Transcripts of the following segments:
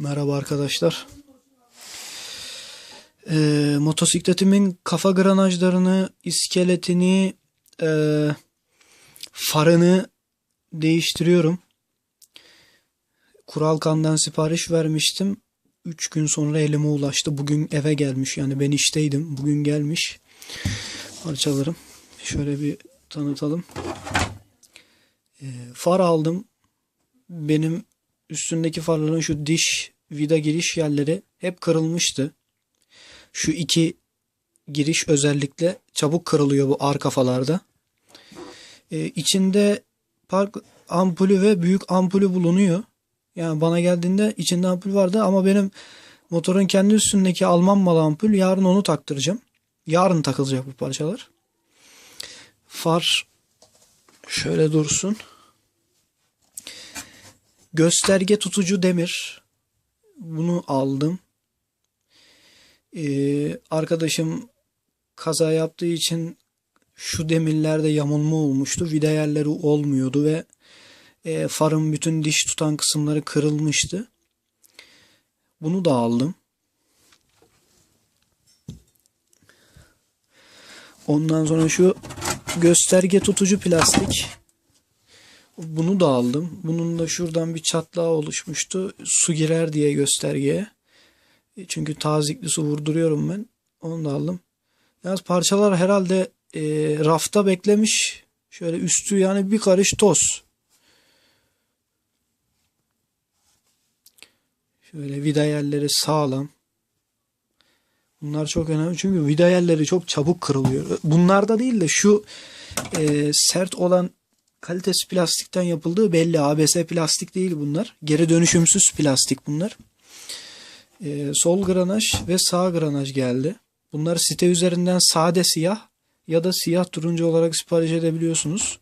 Merhaba arkadaşlar. Ee, motosikletimin kafa granajlarını, iskeletini, ee, farını değiştiriyorum. Kuralkan'dan sipariş vermiştim. 3 gün sonra elime ulaştı. Bugün eve gelmiş. Yani ben işteydim. Bugün gelmiş. Parçalarım. Şöyle bir tanıtalım. Ee, far aldım. Benim üstündeki farların şu diş vida giriş yerleri hep kırılmıştı. Şu iki giriş özellikle çabuk kırılıyor bu arka kafalarda. Ee, içinde park ampulü ve büyük ampulü bulunuyor. Yani bana geldiğinde içinde ampul vardı ama benim motorun kendi üstündeki Alman malı ampul yarın onu taktıracağım. Yarın takılacak bu parçalar. Far şöyle dursun. Gösterge tutucu demir. Bunu aldım. Ee, arkadaşım kaza yaptığı için şu demirlerde yamulma olmuştu. Vida yerleri olmuyordu ve e, farın bütün diş tutan kısımları kırılmıştı. Bunu da aldım. Ondan sonra şu gösterge tutucu plastik. Bunu da aldım. Bunun da şuradan bir çatlağı oluşmuştu. Su girer diye göstergeye. E, Çünkü tazikli su vurduruyorum ben. Onu da aldım. Yalnız parçalar herhalde e, rafta beklemiş. Şöyle üstü yani bir karış toz. Şöyle vida yerleri sağlam. Bunlar çok önemli çünkü vida yerleri çok çabuk kırılıyor. Bunlarda değil de şu e, sert olan kalitesi plastikten yapıldığı belli. ABS plastik değil bunlar. Geri dönüşümsüz plastik bunlar. E, sol granaj ve sağ granaj geldi. Bunları site üzerinden sade siyah ya da siyah turuncu olarak sipariş edebiliyorsunuz.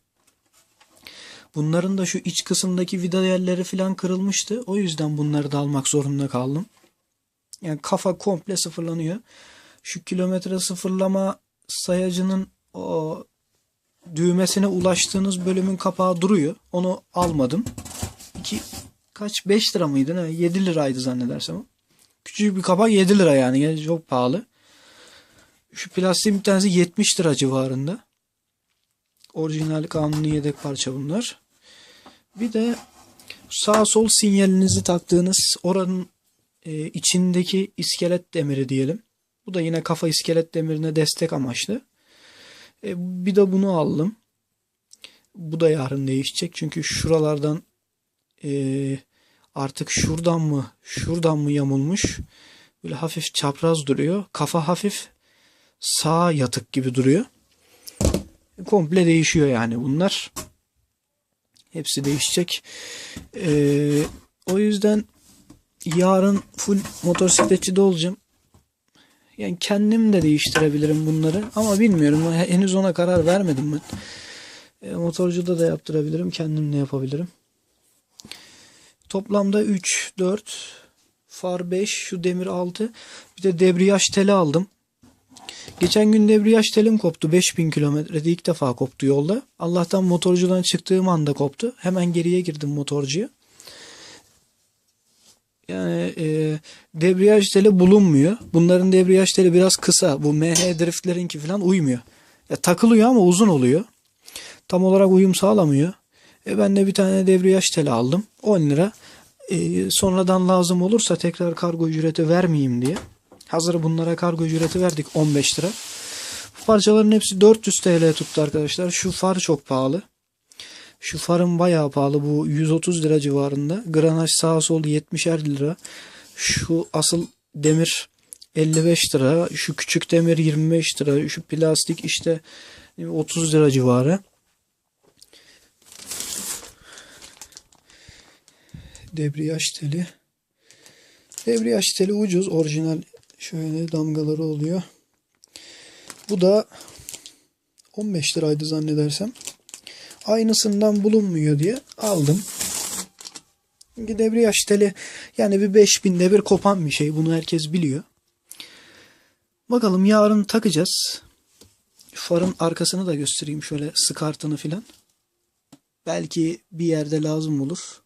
Bunların da şu iç kısımdaki vida yerleri falan kırılmıştı. O yüzden bunları da almak zorunda kaldım. Yani kafa komple sıfırlanıyor. Şu kilometre sıfırlama sayacının o düğmesine ulaştığınız bölümün kapağı duruyor. Onu almadım. İki, kaç 5 lira mıydı ne? 7 liraydı zannedersem. Küçük bir kapak 7 lira yani. yani çok pahalı. Şu plastiğin bir tanesi 70 lira civarında. Orijinal kanuni yedek parça bunlar. Bir de sağ sol sinyalinizi taktığınız oranın e, içindeki iskelet demiri diyelim. Bu da yine kafa iskelet demirine destek amaçlı. E, bir de bunu aldım. Bu da yarın değişecek. Çünkü şuralardan e, artık şuradan mı şuradan mı yamulmuş. Böyle hafif çapraz duruyor. Kafa hafif sağ yatık gibi duruyor. Komple değişiyor yani bunlar. Hepsi değişecek. Ee, o yüzden yarın full motosikletçide olacağım. Yani kendim de değiştirebilirim bunları ama bilmiyorum. Henüz ona karar vermedim ben. E, motorcuda da yaptırabilirim. Kendim de yapabilirim. Toplamda 3, 4, far 5, şu demir 6. Bir de debriyaj teli aldım. Geçen gün debriyaj telim koptu. 5000 kilometrede ilk defa koptu yolda. Allah'tan motorcudan çıktığım anda koptu. Hemen geriye girdim motorcuya. Yani e, debriyaj teli bulunmuyor. Bunların debriyaj teli biraz kısa. Bu MH driftlerinki falan uymuyor. Ya, takılıyor ama uzun oluyor. Tam olarak uyum sağlamıyor. E, ben de bir tane debriyaj teli aldım. 10 lira. E, sonradan lazım olursa tekrar kargo ücreti vermeyeyim diye. Hazır bunlara kargo ücreti verdik 15 lira. Bu parçaların hepsi 400 TL tuttu arkadaşlar. Şu far çok pahalı. Şu farın bayağı pahalı. Bu 130 lira civarında. Granaj sağ sol 70'er lira. Şu asıl demir 55 lira. Şu küçük demir 25 lira. Şu plastik işte 30 lira civarı. Debriyaj teli. Debriyaj teli ucuz. Orijinal şöyle damgaları oluyor. Bu da 15 liraydı zannedersem. Aynısından bulunmuyor diye aldım. Debriyaj teli yani bir 5000'de bir kopan bir şey. Bunu herkes biliyor. Bakalım yarın takacağız. Farın arkasını da göstereyim şöyle sıkartını filan. Belki bir yerde lazım olur.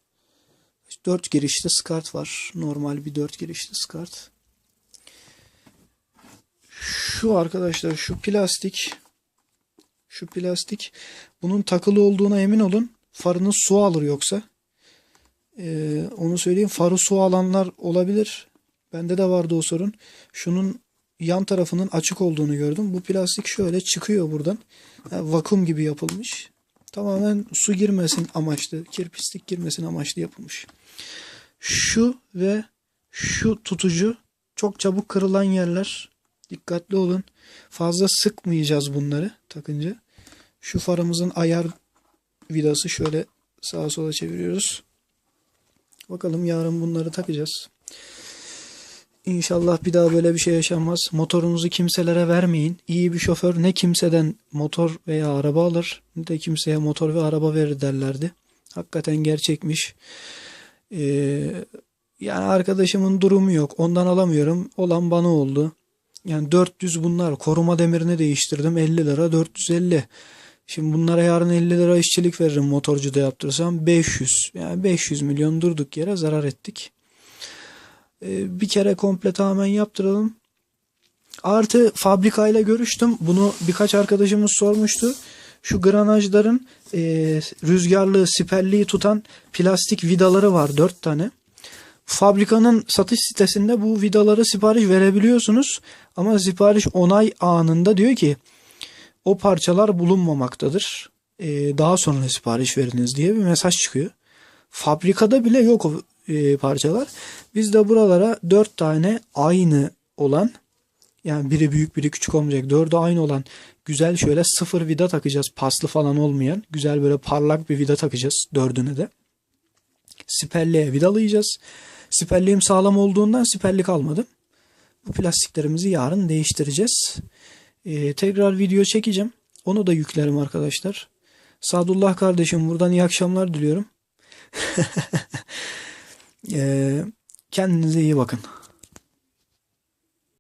Dört girişli skart var. Normal bir dört girişli skart. Şu arkadaşlar şu plastik şu plastik bunun takılı olduğuna emin olun. Farınız su alır yoksa. Ee, onu söyleyeyim. Farı su alanlar olabilir. Bende de vardı o sorun. Şunun yan tarafının açık olduğunu gördüm. Bu plastik şöyle çıkıyor buradan. Yani vakum gibi yapılmış. Tamamen su girmesin amaçlı, kirpislik girmesin amaçlı yapılmış. Şu ve şu tutucu çok çabuk kırılan yerler. Dikkatli olun. Fazla sıkmayacağız bunları takınca. Şu farımızın ayar vidası şöyle sağa sola çeviriyoruz. Bakalım yarın bunları takacağız. İnşallah bir daha böyle bir şey yaşanmaz. Motorunuzu kimselere vermeyin. İyi bir şoför ne kimseden motor veya araba alır ne de kimseye motor ve araba verir derlerdi. Hakikaten gerçekmiş. Ee, yani arkadaşımın durumu yok. Ondan alamıyorum. Olan bana oldu. Yani 400 bunlar. Koruma demirini değiştirdim. 50 lira 450. Şimdi bunlara yarın 50 lira işçilik veririm motorcuda yaptırsam 500. Yani 500 milyon durduk yere zarar ettik. Ee, bir kere komple tamamen yaptıralım. Artı fabrikayla görüştüm. Bunu birkaç arkadaşımız sormuştu. Şu granajların e, rüzgarlı siperliği tutan plastik vidaları var 4 tane. Fabrikanın satış sitesinde bu vidaları sipariş verebiliyorsunuz. Ama sipariş onay anında diyor ki o parçalar bulunmamaktadır. Ee, daha sonra sipariş veriniz diye bir mesaj çıkıyor. Fabrikada bile yok o e, parçalar. Biz de buralara 4 tane aynı olan yani biri büyük biri küçük olmayacak. Dördü aynı olan güzel şöyle sıfır vida takacağız. Paslı falan olmayan. Güzel böyle parlak bir vida takacağız dördüne de. Siperliğe vidalayacağız. Siperliğim sağlam olduğundan siperlik almadım. Bu plastiklerimizi yarın değiştireceğiz. Ee, tekrar video çekeceğim. Onu da yüklerim arkadaşlar. Sadullah kardeşim buradan iyi akşamlar diliyorum. Ee, kendinize iyi bakın.